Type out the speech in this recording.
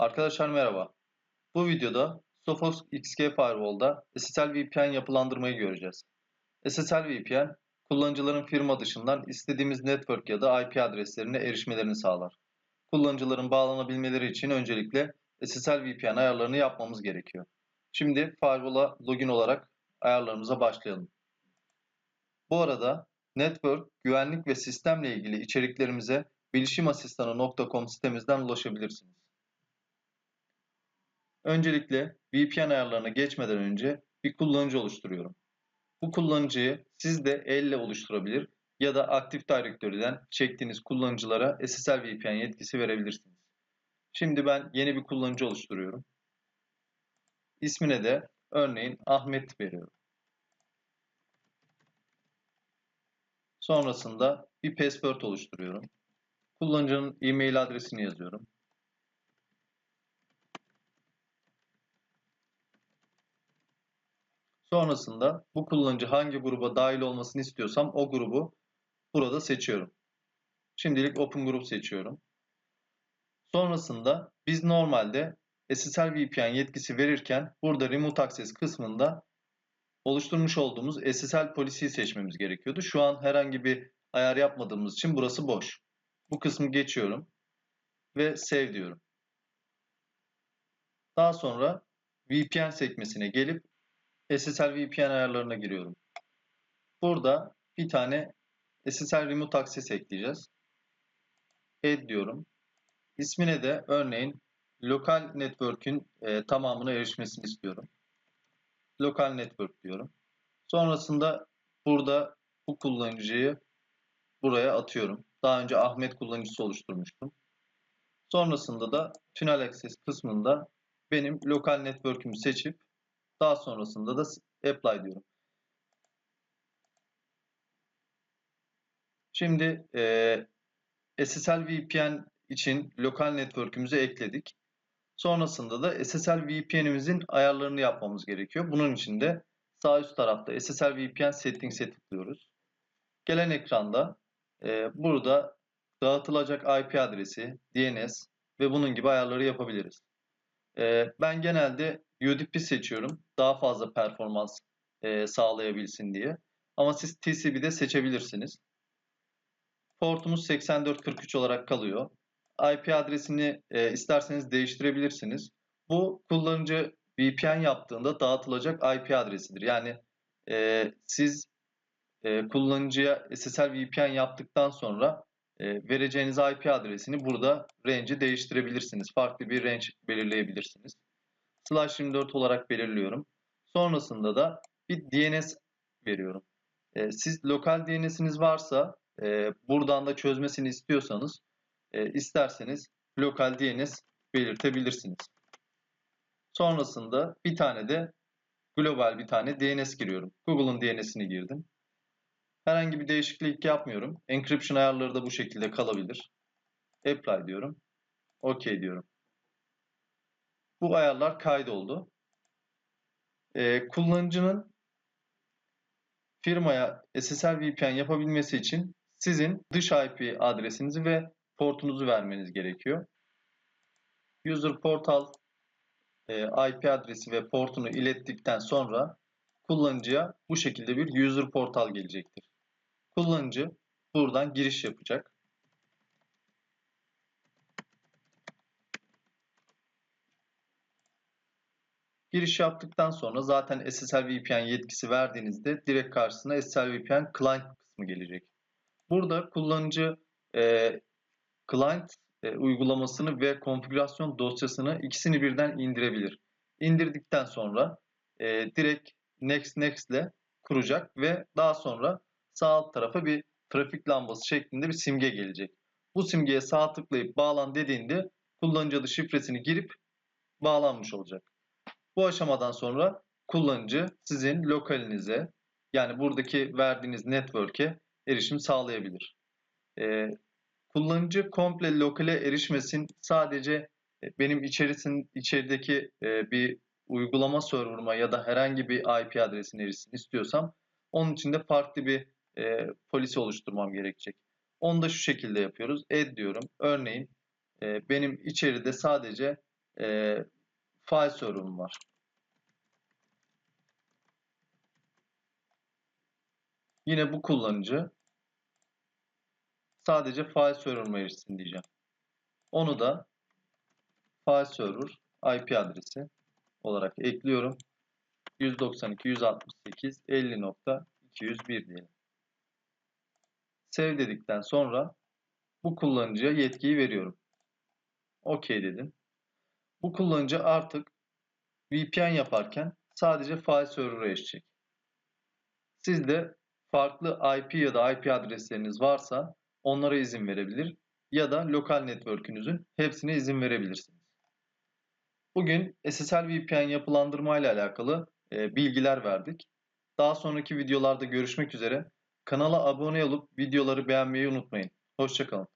Arkadaşlar merhaba. Bu videoda Sophos XG Firewall'da SSL VPN yapılandırmayı göreceğiz. SSL VPN, kullanıcıların firma dışından istediğimiz network ya da IP adreslerine erişmelerini sağlar. Kullanıcıların bağlanabilmeleri için öncelikle SSL VPN ayarlarını yapmamız gerekiyor. Şimdi Firewall'a login olarak ayarlarımıza başlayalım. Bu arada network, güvenlik ve sistemle ilgili içeriklerimize bilişimasistanı.com sitemizden ulaşabilirsiniz. Öncelikle VPN ayarlarına geçmeden önce bir kullanıcı oluşturuyorum. Bu kullanıcıyı siz de elle oluşturabilir ya da Active Directory'den çektiğiniz kullanıcılara SSL VPN yetkisi verebilirsiniz. Şimdi ben yeni bir kullanıcı oluşturuyorum. İsmine de örneğin Ahmet veriyorum. Sonrasında bir password oluşturuyorum. Kullanıcının e-mail adresini yazıyorum. Sonrasında bu kullanıcı hangi gruba dahil olmasını istiyorsam o grubu burada seçiyorum. Şimdilik Open Group seçiyorum. Sonrasında biz normalde SSL VPN yetkisi verirken burada Remote Access kısmında oluşturmuş olduğumuz SSL polisiyi seçmemiz gerekiyordu. Şu an herhangi bir ayar yapmadığımız için burası boş. Bu kısmı geçiyorum ve Save diyorum. Daha sonra VPN sekmesine gelip SSL VPN ayarlarına giriyorum. Burada bir tane SSL Remote Access ekleyeceğiz. Add diyorum. İsmine de örneğin lokal network'ün e, tamamına erişmesini istiyorum. Lokal network diyorum. Sonrasında burada bu kullanıcıyı buraya atıyorum. Daha önce Ahmet kullanıcısı oluşturmuştum. Sonrasında da Tunnel Access kısmında benim lokal network'ümü seçip daha sonrasında da apply diyorum. Şimdi e, SSL VPN için lokal network'ümüzü ekledik. Sonrasında da SSL VPN'imizin ayarlarını yapmamız gerekiyor. Bunun için de sağ üst tarafta SSL VPN Settings'e tıklıyoruz. Gelen ekranda e, burada dağıtılacak IP adresi, DNS ve bunun gibi ayarları yapabiliriz. E, ben genelde UDP seçiyorum. Daha fazla performans e, sağlayabilsin diye. Ama siz TCP'de seçebilirsiniz. Portumuz 8443 olarak kalıyor. IP adresini e, isterseniz değiştirebilirsiniz. Bu kullanıcı VPN yaptığında dağıtılacak IP adresidir. Yani e, siz e, kullanıcıya SSL VPN yaptıktan sonra e, vereceğiniz IP adresini burada range'i değiştirebilirsiniz. Farklı bir range belirleyebilirsiniz slash 24 olarak belirliyorum. Sonrasında da bir DNS veriyorum. E, siz lokal DNS'iniz varsa e, buradan da çözmesini istiyorsanız e, isterseniz lokal DNS belirtebilirsiniz. Sonrasında bir tane de global bir tane DNS giriyorum. Google'ın DNS'ini girdim. Herhangi bir değişiklik yapmıyorum. Encryption ayarları da bu şekilde kalabilir. Apply diyorum. OK diyorum. Bu ayarlar kaydoldu. Ee, kullanıcının firmaya SSL VPN yapabilmesi için sizin dış IP adresinizi ve portunuzu vermeniz gerekiyor. User portal e, IP adresi ve portunu ilettikten sonra kullanıcıya bu şekilde bir user portal gelecektir. Kullanıcı buradan giriş yapacak. Giriş yaptıktan sonra zaten SSL VPN yetkisi verdiğinizde direkt karşısına SSL VPN Client kısmı gelecek. Burada kullanıcı e, Client e, uygulamasını ve konfigürasyon dosyasını ikisini birden indirebilir. İndirdikten sonra e, direkt Next Next ile kuracak ve daha sonra sağ alt tarafa bir trafik lambası şeklinde bir simge gelecek. Bu simgeye sağ tıklayıp bağlan dediğinde kullanıcı adı şifresini girip bağlanmış olacak. Bu aşamadan sonra kullanıcı sizin lokalinize yani buradaki verdiğiniz network'e erişim sağlayabilir. Ee, kullanıcı komple lokale erişmesin sadece e, benim içerisin, içerideki e, bir uygulama server'ıma ya da herhangi bir IP adresine erişsin istiyorsam onun için de farklı bir e, polisi oluşturmam gerekecek. Onu da şu şekilde yapıyoruz. Add diyorum. Örneğin e, benim içeride sadece e, file server'ım var. Yine bu kullanıcı sadece file server'ıma erişsin diyeceğim. Onu da file server IP adresi olarak ekliyorum. 192.168.50.201 diyelim. Save dedikten sonra bu kullanıcıya yetkiyi veriyorum. OK dedim. Bu kullanıcı artık VPN yaparken sadece file server'a erişecek. Siz de farklı IP ya da IP adresleriniz varsa onlara izin verebilir ya da lokal network'ünüzün hepsine izin verebilirsiniz. Bugün SSL VPN yapılandırma ile alakalı e, bilgiler verdik. Daha sonraki videolarda görüşmek üzere. Kanala abone olup videoları beğenmeyi unutmayın. Hoşçakalın.